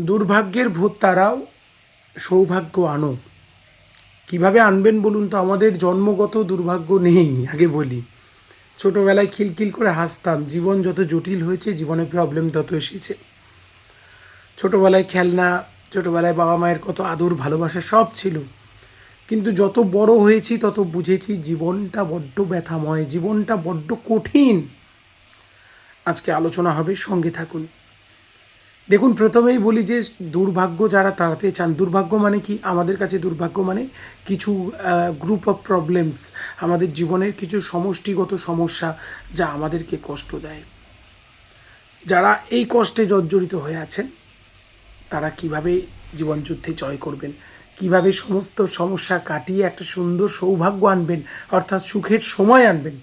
দুর্ভাগ্যের ভূত তারাও সৌভাগ্য আনো কীভাবে আনবেন বলুন তো? আমাদের জন্মগত দুর্ভাগ্য নেই, আগে বলি। ছোটোবেলায় খিলখিল করে হাসতাম, জীবন যত জটিল হয়েছে, জীবনে প্রবলেম তত এসেছে। ছোটোবেলায় খেলনা, ছোটোবেলায় বাবা মায়ের কত আদর, ভালোবাসা সব ছিল। কিন্তু যত বড় হয়েছি, তত বুঝেছি জীবনটা বড্ড ব্যথাময়, জীবনটা বড্ড কঠিন। আজকে আলোচনা হবে সঙ্গে থাকুন। দেখুন, প্রথমেই বলি যে দুর্ভাগ্য যারা তাড়াতে চান, দুর্ভাগ্য মানে কি? আমাদের কাছে দুর্ভাগ্য মানে কিছু গ্রুপ অফ প্রবলেমস আমাদের জীবনের কিছু সমষ্টিগত সমস্যা যা আমাদেরকে কষ্ট দেয়। যারা এই কষ্টে জর্জরিত হয়ে আছেন, তারা কীভাবে জীবনযুদ্ধে জয় করবেন? কীভাবে সমস্ত সমস্যা কাটিয়ে একটা সুন্দর সৌভাগ্য আনবেন, অর্থাৎ সুখের সময় আনবেন?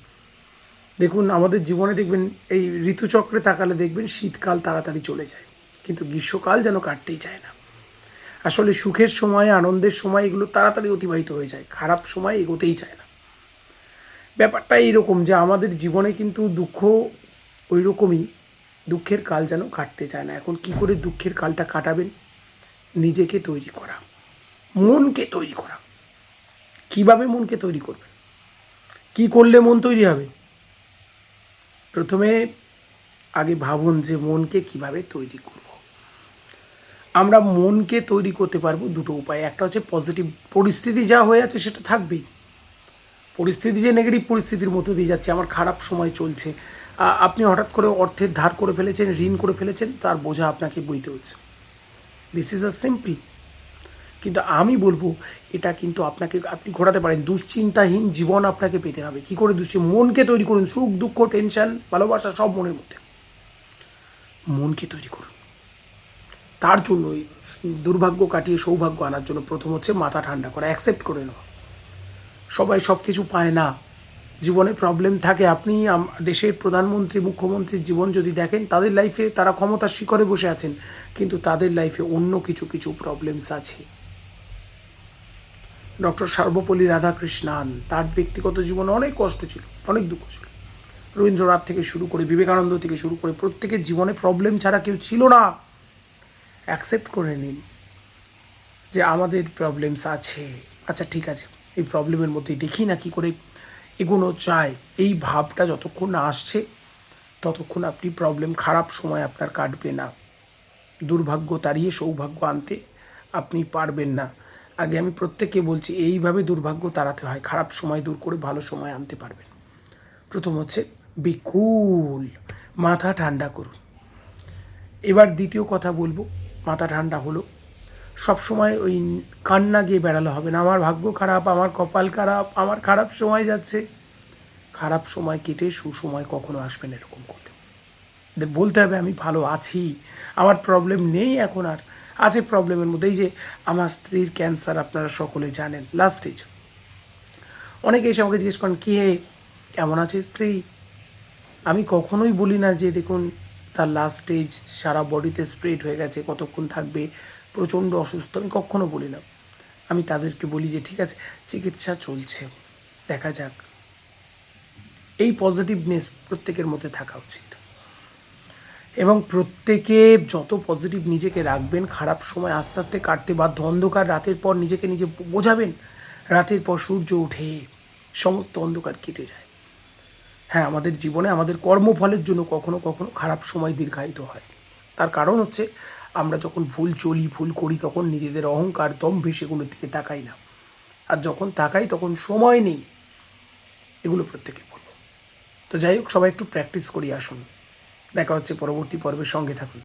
দেখুন, আমাদের জীবনে দেখবেন, এই ঋতুচক্রে তাকালে দেখবেন, শীতকাল তাড়াতাড়ি চলে যায়। কিন্তু গ্রীষ্মকাল যেন কাটতেই চায় না। আসলে সুখের সময়, আনন্দের সময় এগুলো তাড়াতাড়ি অতিবাহিত হয়ে যায়, খারাপ সময় এগোতেই চায় না। ব্যাপারটা এইরকম যে আমাদের জীবনে কিন্তু দুঃখ ওই রকমই দুঃখের কাল যেন কাটতে চায় না। এখন কি করে দুঃখের কালটা কাটাবেন? নিজেকে তৈরি করা, মনকে তৈরি করা। কীভাবে মনকে তৈরি করবেন? কি করলে মন তৈরি হবে? প্রথমে আগে ভাবুন যে মনকে কীভাবে তৈরি করব আমরা মনকে তৈরি করতে পারব দুটো উপায়। একটা হচ্ছে পজিটিভ পরিস্থিতি যা হয়ে আছে সেটা থাকবেই। পরিস্থিতি যে নেগেটিভ পরিস্থিতির মধ্যে দিয়ে যাচ্ছে, আমার খারাপ সময় চলছে আপনি হঠাৎ করে অর্থের ধার করে ফেলেছেন, ঋণ করে ফেলেছেন, তার বোঝা আপনাকে বইতে হচ্ছে। দিস ইজ আ সিম্পল কিন্তু আমি বলব, এটা কিন্তু আপনাকে, আপনি ঘোরাতে পারেন, দুশ্চিন্তাহীন জীবন আপনাকে পেতে হবে। কি করে দুশ্চিন মনকে তৈরি করুন, সুখ, দুঃখ টেনশন ভালোবাসা, সব মনের মধ্যে। মনকে তৈরি করুন। তার জন্য এই দুর্ভাগ্য কাটিয়ে সৌভাগ্য আনার জন্য প্রথম হচ্ছে মাথা ঠান্ডা করা অ্যাকসেপ্ট করে নেওয়া। সবাই সব কিছু পায় না। জীবনে প্রবলেম থাকে। আপনি দেশের প্রধানমন্ত্রী, মুখ্যমন্ত্রীর জীবন যদি দেখেন, তাদের লাইফে তারা ক্ষমতার শিখরে বসে আছেন, কিন্তু তাদের লাইফে অন্য কিছু কিছু প্রবলেমস আছে। ডক্টর সর্বপল্লী রাধাকৃষ্ণান, তার ব্যক্তিগত জীবনে অনেক কষ্ট ছিল, অনেক দুঃখ ছিল। রবীন্দ্রনাথ থেকে শুরু করে, বিবেকানন্দ থেকে শুরু করে, প্রত্যেকের জীবনে প্রবলেম ছাড়া কেউ ছিল না। অ্যাকসেপ্ট করে নিন যে আমাদের প্রবলেমস আছে। আচ্ছা ঠিক আছে, এই প্রবলেমের মধ্যে দেখি না কি করে এগোনো চায় এই ভাবটা যতক্ষণ না আসছে, ততক্ষণ আপনি প্রবলেম খারাপ সময় আপনার কাটবে না। দুর্ভাগ্য তাড়িয়ে সৌভাগ্য আনতে আপনি পারবেন না। আগে আমি প্রত্যেককে বলছি, এইভাবে দুর্ভাগ্য তাড়াতে হয়, খারাপ সময় দূর করে ভালো সময় আনতে পারবেন। প্রথম হচ্ছে বিকুল মাথা ঠান্ডা করুন। এবার দ্বিতীয় কথা বলব মাথা ঠান্ডা হলো। সব সময় ওই কান্না গিয়ে বেড়ালে হবে না। আমার ভাগ্য খারাপ, আমার কপাল খারাপ, আমার খারাপ সময় যাচ্ছে। খারাপ সময় কেটে সুসময় কখনো আসবে না এরকম করলে বলতে হবে আমি ভালো আছি। আমার প্রবলেম নেই এখন আর। আছে প্রবলেমের মধ্যে। এই যে আমার স্ত্রীর ক্যান্সার আপনারা সকলে জানেন। লাস্ট স্টেজ অনেকে এসে আমাকে জিজ্ঞেস করেন, কি হে? কেমন আছে স্ত্রী? আমি কখনোই বলি না যে, দেখুন তার লাস্ট স্টেজ সারা বডিতে স্প্রেড হয়ে গেছে, কতক্ষণ থাকবে, প্রচণ্ড অসুস্থ, আমি কখনো বলি না। আমি তাদেরকে বলি যে, ঠিক আছে, চিকিৎসা চলছে, দেখা যাক। এই পজিটিভনেস প্রত্যেকের মধ্যে থাকা উচিত। এবং প্রত্যেকে যত পজিটিভ নিজেকে রাখবেন, খারাপ সময় আস্তে আস্তে কাটতে বাধ্য, অন্ধকার রাতের পর নিজেকে নিজে বোঝাবেন, রাতের পর সূর্য উঠে সমস্ত অন্ধকার কেটে যায়। হ্যাঁ আমাদের জীবনে আমাদের কর্মফলের জন্য কখনো কখনো খারাপ সময় দীর্ঘায়িত হয়। তার কারণ হচ্ছে, আমরা যখন ভুল চলি, ভুল করি, তখন নিজেদের অহংকার, দম্ভে সেগুলোর দিকে তাকাই না। আর যখন তাকাই, তখন সময় নেই, এগুলো প্রত্যেকে বলব তো যাই হোক, সবাই একটু প্র্যাকটিস করি আসুন। দেখা হচ্ছে পরবর্তী পর্বের সঙ্গে থাকুন।